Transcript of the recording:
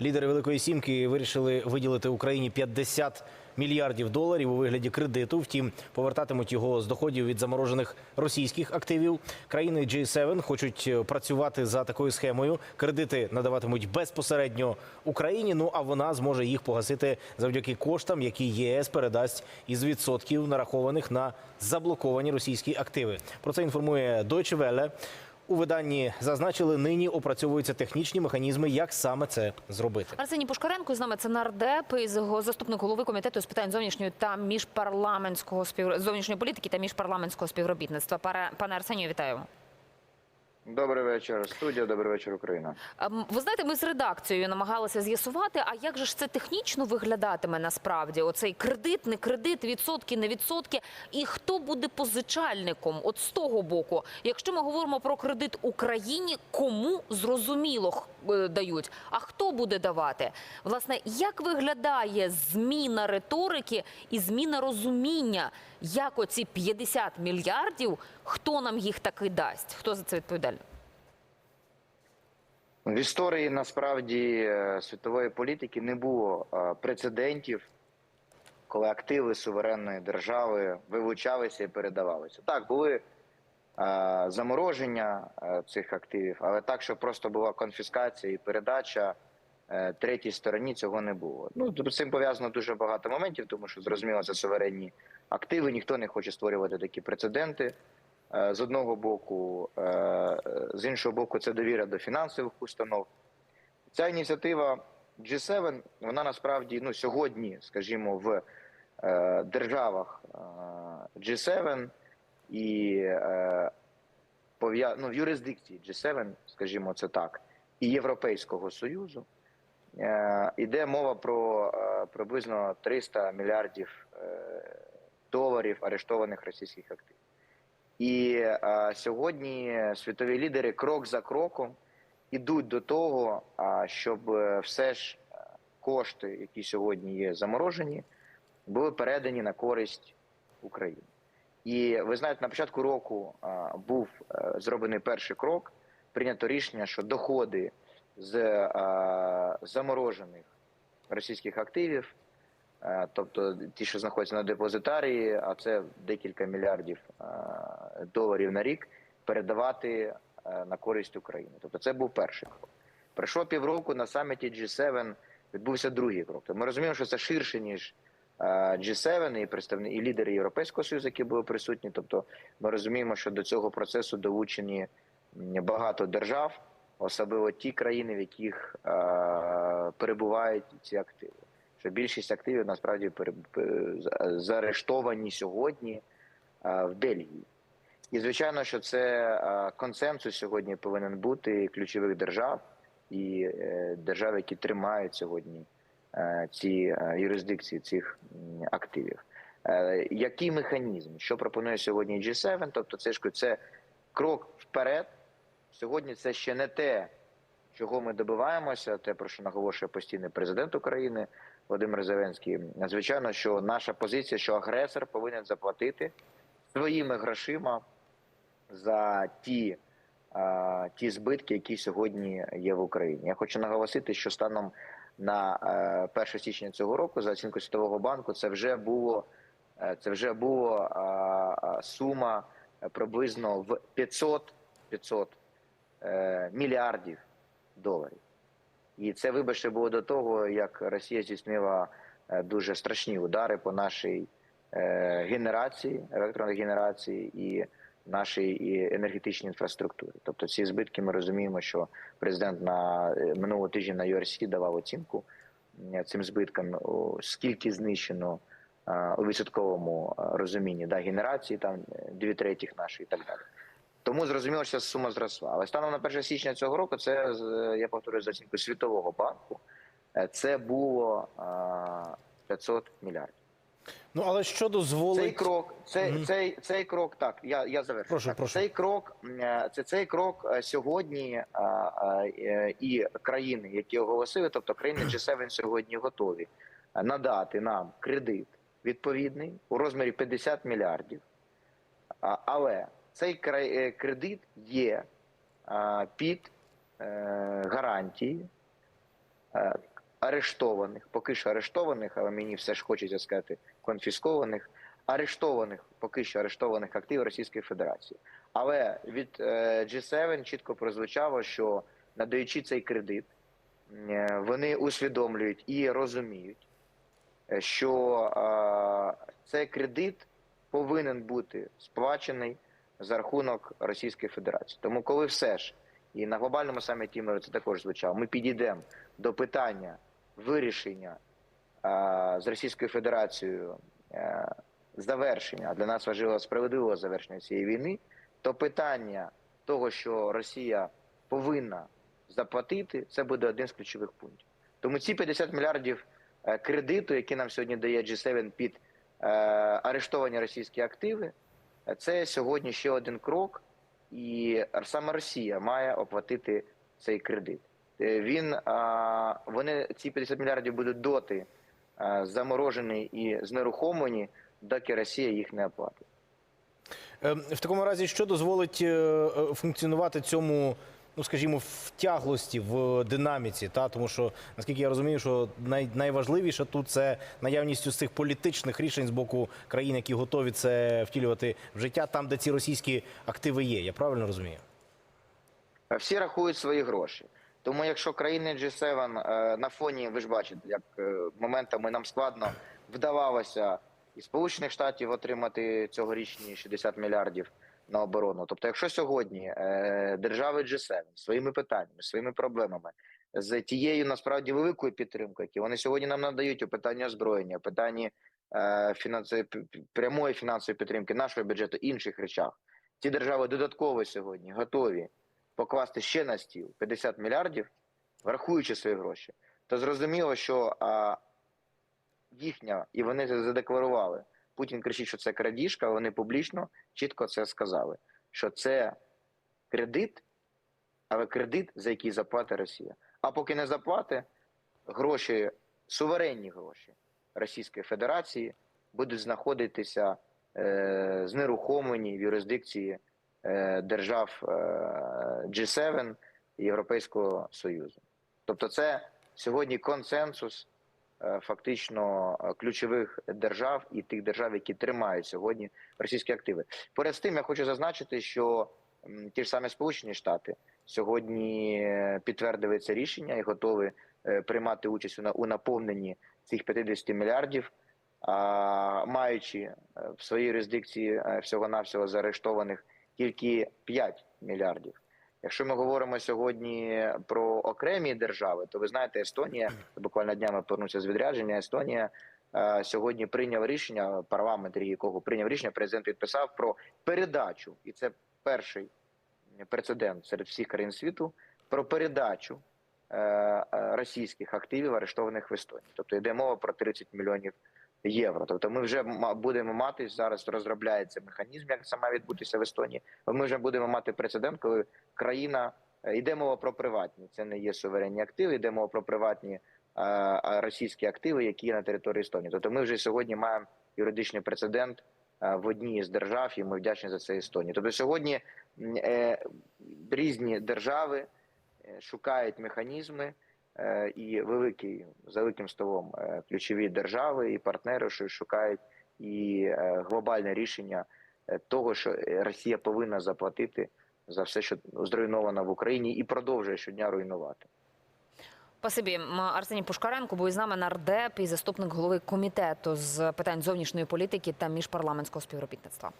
Лідери Великої Сімки вирішили виділити Україні 50 мільярдів доларів у вигляді кредиту. Втім, повертатимуть його з доходів від заморожених російських активів. Країни G7 хочуть е, працювати за такою схемою. Кредити надаватимуть безпосередньо Україні. Ну а вона зможе їх погасити завдяки коштам, які ЄС передасть із відсотків нарахованих на заблоковані російські активи. Про це інформує Deutsche Welle. У виданні зазначили, нині опрацьовуються технічні механізми, як саме це зробити. Арсеній Пушкаренко з нами це нардеп із заступник голови комітету з питань зовнішньої та міжпарламентського спів... зовнішньої політики та міжпарламентського співробітництва. Пане Арсенію, вітаю. Добрий вечір, студія. Добрий вечір, Україна. Ем, Ви знаєте, ми з редакцією намагалися з'ясувати, а як же ж це технічно виглядатиме насправді? Оцей кредит, не кредит, відсотки, не відсотки. І хто буде позичальником? От з того боку, якщо ми говоримо про кредит Україні, кому зрозуміло е, дають, а хто буде давати? Власне, як виглядає зміна риторики і зміна розуміння, як оці 50 мільярдів, хто нам їх таки дасть? Хто за це відповідальний? В історії насправді е, світової політики не було е, прецедентів, коли активи суверенної держави вилучалися і передавалися. Так, були е, замороження цих активів, але так, що просто була конфіскація і передача третій стороні, цього не було. Ну з цим пов'язано дуже багато моментів, тому що зрозуміло, це суверенні активи. Ніхто не хоче створювати такі прецеденти. Е, З одного боку, е, з іншого боку, це довіра до фінансових установ. Ця ініціатива G7, вона насправді ну, сьогодні, скажімо, в е, державах е, G7 і ну, в юрисдикції G7, скажімо це так, і Європейського Союзу е, йде мова про приблизно 300 мільярдів доларів арештованих російських активів. І е, сьогодні світові лідери крок за кроком ідуть до того, а, щоб е, все ж е, кошти, які сьогодні є заморожені, були передані на користь України. І ви знаєте, на початку року а, був е, зроблений перший крок. Прийнято рішення, що доходи з а, заморожених російських активів, е, тобто ті, що знаходяться на депозитарії, а це декілька мільярдів е, доларів на рік, передавати е, на користь України. Тобто, це був перший крок. Пройшло півроку на саміті G7 відбувся другий крок. Тобто ми розуміємо, що це ширше ніж е, G7 і представники і лідери Європейського союзу, які були присутні. Тобто, ми розуміємо, що до цього процесу долучені багато держав, особливо ті країни, в яких е, перебувають ці активи. Що більшість активів насправді заарештовані сьогодні е, в Бельгії. І звичайно, що це е, консенсус сьогодні повинен бути ключових держав і е, держав, які тримають сьогодні ці юрисдикції цих активів. Який механізм? Що пропонує сьогодні G7? Тобто, це ж це крок вперед. Сьогодні це ще не те, чого ми добиваємося, те, про що наголошує постійний президент України Володимир Зеленський. Звичайно, що наша позиція, що агресор повинен заплатити своїми грошима за ті, ті збитки, які сьогодні є в Україні. Я хочу наголосити, що станом на е, 1 січня цього року, за оцінкою Світового банку, це вже було е, це вже було сума е, приблизно в 500, 500 е, мільярдів доларів. І це, вибачте, було до того, як Росія здійснила е, дуже страшні удари по нашій е, генерації, електронної генерації і нашій енергетичній інфраструктурі. Тобто ці збитки ми розуміємо, що президент на е, минулого тижня на URC давав оцінку цим збиткам, скільки знищено у відсотковому розумінні да, генерації, там дві третіх нашої і так далі. Тому зрозуміло, що сума зросла. Але станом на 1 січня цього року, це з- я повторюю за оцінкою Світового банку, е, це було е, 500 мільярдів. Ну але що дозволить Цей крок, цей, Мгм. цей, цей крок, так я, я завершу. Прошу, так, прошу. Цей крок, е, це цей крок е, сьогодні а, а, е, і країни, які оголосили, тобто країни G7 сьогодні готові е, надати нам кредит відповідний у розмірі 50 мільярдів. А, Але цей е, кредит є під е, гарантії е, арештованих, поки що арештованих, але мені все ж хочеться сказати конфіскованих, арештованих, поки що арештованих активів Російської Федерації. Але від е, G7 чітко прозвучало, що надаючи цей кредит, вони усвідомлюють і розуміють, що цей кредит повинен бути сплачений за рахунок Російської Федерації. Тому, коли все ж і на глобальному саміті миру це також звучало, ми підійдемо до питання вирішення е, з Російською Федерацією е, завершення, для нас важливо справедливого завершення цієї війни, то питання того, що Росія повинна заплатити, це буде один з ключових пунктів. Тому ці 50 мільярдів е, кредиту, які нам сьогодні дає G7 під е, арештовані російські активи, це сьогодні ще один крок, і саме Росія має оплатити цей кредит. Е, Він вони ці 50 мільярдів будуть доти заморожені і знерухомлені, доки Росія їх не оплатить. Е, В такому разі, що дозволить е, е, функціонувати цьому, ну скажімо, втяглості в динаміці? Та тому що наскільки я розумію, що най, найважливіше тут це наявність цих політичних рішень з боку країн, які готові це втілювати в життя, там, де ці російські активи є. Я правильно розумію? Е, Всі рахують свої гроші. Тому якщо країни G7 е, на фоні, ви ж бачите, як е, моментами нам складно вдавалося і Сполучених Штатів отримати цьогорічні 60 мільярдів на оборону. Тобто, якщо сьогодні е, держави G7 своїми питаннями, своїми проблемами з тією насправді великою підтримкою, які вони сьогодні нам надають у питанні озброєння, у питанні е, п- прямої фінансової підтримки нашого бюджету, інших речах, ці держави додатково сьогодні готові покласти ще на стіл 50 мільярдів, врахуючи свої гроші, то зрозуміло, що а, їхня, і вони задекларували. Путін кричить, що це крадіжка, вони публічно чітко це сказали, що це кредит, але кредит, за який заплатить Росія. А поки не заплатить, гроші, суверенні гроші Російської Федерації будуть знаходитися е, знерухомлені в юрисдикції е, держав е, G7 і Європейського Союзу. Тобто, це сьогодні консенсус фактично е, ключових держав і тих держав, які тримають сьогодні російські активи. Поряд з тим, я хочу зазначити, що ті ж самі Сполучені Штати сьогодні е, підтвердили це рішення і готові е, приймати участь у на- у наповненні цих 50 мільярдів. Маючи е, в своїй юрисдикції е, всього-навсього заарештованих тільки 5 мільярдів. Якщо ми говоримо сьогодні про окремі держави, то ви знаєте, Естонія буквально днями повернувся з відрядження. Естонія е, сьогодні прийняв рішення, парламент якого прийняв рішення, президент підписав про передачу, і це перший прецедент серед всіх країн світу про передачу е, е, російських активів, арештованих в Естонії. Тобто йде мова про 30 мільйонів євро. Тобто ми вже будемо мати зараз розробляється механізм, як це має відбутися в Естонії. Ми вже будемо мати прецедент, коли країна е, йде мова про приватні. Це не є суверенні активи, йде мова про приватні е, російські активи, які є на території Естонії. Тобто ми вже сьогодні маємо юридичний прецедент е, в одній з держав, і ми вдячні за це Естонії. Тобто сьогодні різні держави шукають механізми. Е, і великий за великим столом е, ключові держави і партнери що шукають і е, глобальне рішення того, що Росія повинна заплатити за все, що зруйновано в Україні, і продовжує щодня руйнувати. Спасибі. Арсеній Пушкаренко був із нами нардеп і заступник голови комітету з питань зовнішньої політики та міжпарламентського співробітництва.